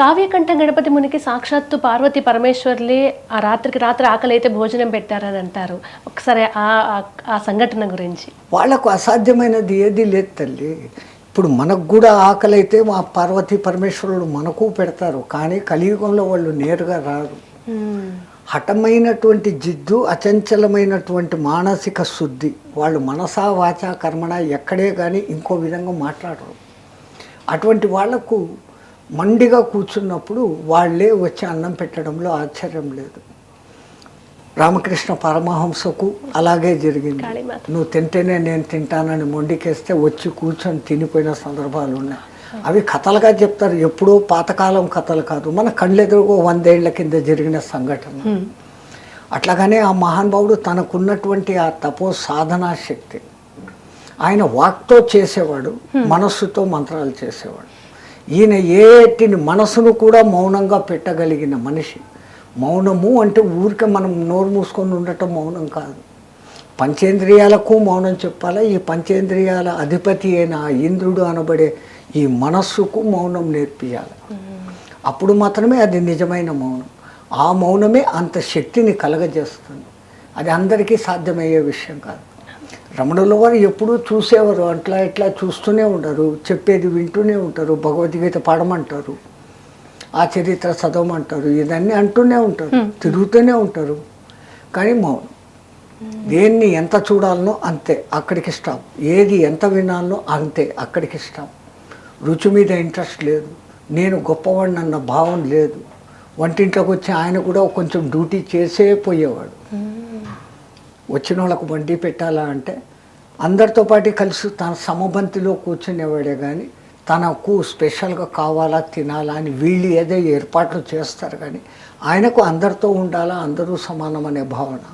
కావ్యకంఠ గణపతి మునికి సాక్షాత్తు పార్వతి పరమేశ్వర్లే ఆ రాత్రికి రాత్రి ఆకలి అయితే భోజనం పెట్టారని అంటారు. ఒకసారి ఆ సంఘటన గురించి. వాళ్ళకు అసాధ్యమైనది ఏది లేదు తల్లి. ఇప్పుడు మనకు కూడా ఆకలి అయితే మా పార్వతీ పరమేశ్వరుడు మనకు పెడతారు. కానీ కలియుగంలో వాళ్ళు నేరుగా రారు. హఠమైనటువంటి జిద్దు అచంచలమైనటువంటి మానసిక శుద్ధి వాళ్ళు మనసా వాచా కర్మణ ఎక్కడే కానీ ఇంకో విధంగా మాట్లాడరు. అటువంటి వాళ్ళకు మండిగా కూర్చున్నప్పుడు వాళ్ళే వచ్చి అన్నం పెట్టడంలో ఆశ్చర్యం లేదు. రామకృష్ణ పరమహంసకు అలాగే జరిగింది. నువ్వు తింటేనే నేను తింటానని మొండికేస్తే వచ్చి కూర్చొని తినిపోయిన సందర్భాలు ఉన్నాయి. అవి కథలుగా చెప్తారు. ఎప్పుడో పాతకాలం కథలు కాదు. మన కళ్ళెదురుగో వందేళ్ళ కింద జరిగిన సంఘటన. అట్లాగనే ఆ మహానుభావుడు తనకున్నటువంటి ఆ తపో సాధనా శక్తి. ఆయన వాక్తో చేసేవాడు మనస్సుతో మంత్రాలు చేసేవాడు. ఈయన ఏటిని మనసును కూడా మౌనంగా పెట్టగలిగిన మనిషి. మౌనము అంటే ఊరికే మనం నోరు మూసుకొని ఉండటం మౌనం కాదు. పంచేంద్రియాలకు మౌనం చెప్పాలా? ఈ పంచేంద్రియాల అధిపతి అయిన ఇంద్రుడు అనబడే ఈ మనస్సుకు మౌనం నేర్పియాలి. అప్పుడు మాత్రమే అది నిజమైన మౌనం. ఆ మౌనమే అంత శక్తిని కలగజేస్తుంది. అది అందరికీ సాధ్యమయ్యే విషయం కాదు. రమణుల వారు ఎప్పుడూ చూసేవారు. అట్లా ఇట్లా చూస్తూనే ఉంటారు చెప్పేది వింటూనే ఉంటారు. భగవద్గీత పాడమంటారు. ఆ చరిత్ర చదవమంటారు. ఇదన్నీ అంటూనే ఉంటారు. తిరుగుతూనే ఉంటారు. కానీ మౌనం దేన్ని ఎంత చూడాలనో అంతే. అక్కడికి స్టాప్ ఏది ఎంత వినాలనో అంతే. అక్కడికి స్టాప్ రుచి మీద ఇంట్రెస్ట్ లేదు. నేను గొప్పవాడిని అన్న భావం లేదు. వంటింట్లోకి వచ్చి ఆయన కూడా కొంచెం డ్యూటీ చేసే పోయేవాడు. వచ్చిన వాళ్ళకు వండి పెట్టాలా అంటే అందరితో పాటు కలిసి తన సమబంతిలో కూర్చునేవాడే కానీ తనకు స్పెషల్గా కావాలా తినాలా అని వీళ్ళు ఏదో ఏర్పాట్లు చేస్తారు కానీ ఆయనకు అందరితో ఉండాలా అందరూ సమానం అనే భావన.